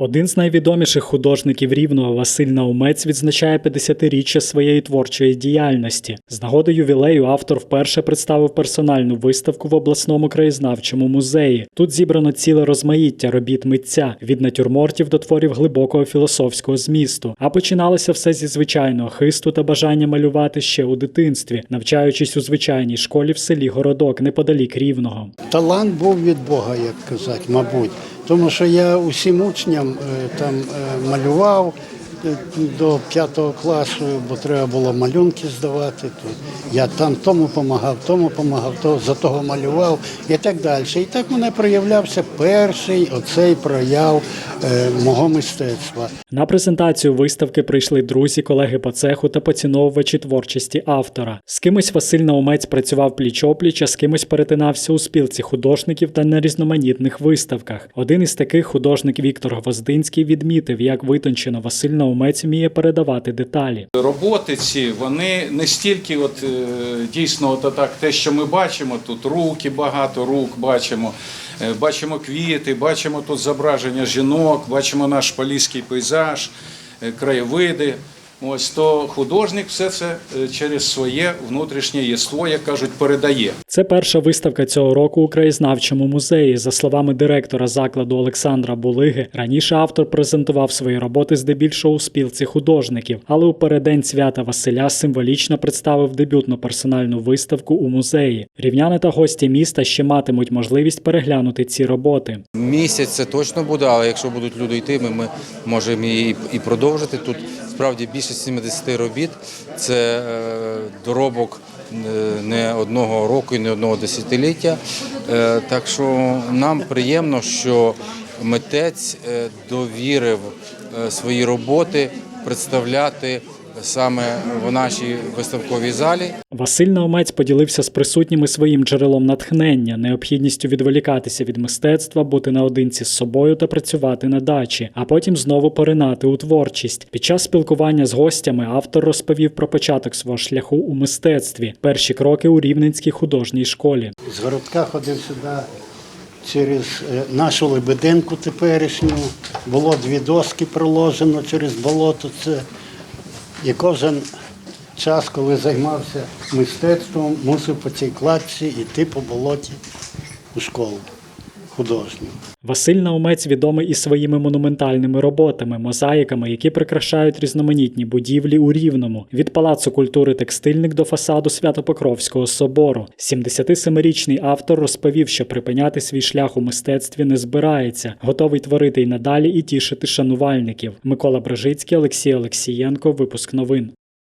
Один з найвідоміших художників рівного Василь Наумець відзначає 50-річчя своєї творчої діяльності. З нагоди ювілею автор вперше представив персональну виставку в обласному краєзнавчому музеї. Тут зібрано ціле розмаїття робіт митця від натюрмортів до творів глибокого філософського змісту. А починалося все зі звичайного хисту та бажання малювати ще у дитинстві, навчаючись у звичайній школі в селі Городок неподалік рівного. Талант був від Бога, як казати, мабуть. Тому що я усім учням е, там е, малював до п'ятого класу, бо треба було малюнки здавати. То я там тому допомагав, тому допомагав, то за того малював і так далі. І так мене проявлявся перший оцей прояв е, мого мистецтва. На презентацію виставки прийшли друзі, колеги по цеху та поціновувачі творчості автора. З кимось Василь Наумець працював пліч-опліч, а з кимось перетинався у спілці художників та на різноманітних виставках. Один із таких художник Віктор Гвоздинський відмітив, як витончено Василь Наумець вміє передавати деталі. Роботи ці вони не стільки, от е, дійсно, от так, те, що ми бачимо, тут руки багато рук бачимо, е, бачимо квіти, бачимо тут зображення жінок, бачимо наш поліський пейзаж, е, краєвиди. Ось то художник все це е, через своє внутрішнє єство, як кажуть, передає. Це перша виставка цього року у краєзнавчому музеї. За словами директора закладу Олександра Булиги, раніше автор презентував свої роботи здебільшого у спілці художників, але у переддень свята Василя символічно представив дебютну персональну виставку у музеї. Рівняни та гості міста ще матимуть можливість переглянути ці роботи. Місяць це точно буде, але якщо будуть люди йти, ми, ми можемо і, і продовжити. Тут справді більше 70 робіт. Це е, доробок е, не одного року і не одного десятиліття. Е, так що нам приємно, що митець довірив свої роботи представляти саме в нашій виставковій залі. Василь Наумець поділився з присутніми своїм джерелом натхнення, необхідністю відволікатися від мистецтва, бути наодинці з собою та працювати на дачі, а потім знову поринати у творчість. Під час спілкування з гостями автор розповів про початок свого шляху у мистецтві, перші кроки у Рівненській художній школі. З городка ходив сюди через е, нашу Лебединку теперішню. Було дві доски проложено через болото. Це і кожен час, коли займався мистецтвом, мусив по цій кладці йти по болоті у школу художню. Василь Наумець відомий і своїми монументальними роботами, мозаїками, які прикрашають різноманітні будівлі у Рівному від палацу культури текстильник до фасаду Святопокровського собору. 77-річний автор розповів, що припиняти свій шлях у мистецтві не збирається, готовий творити й надалі і тішити шанувальників. Микола Бражицький, Олексій Олексієнко. Випуск новин.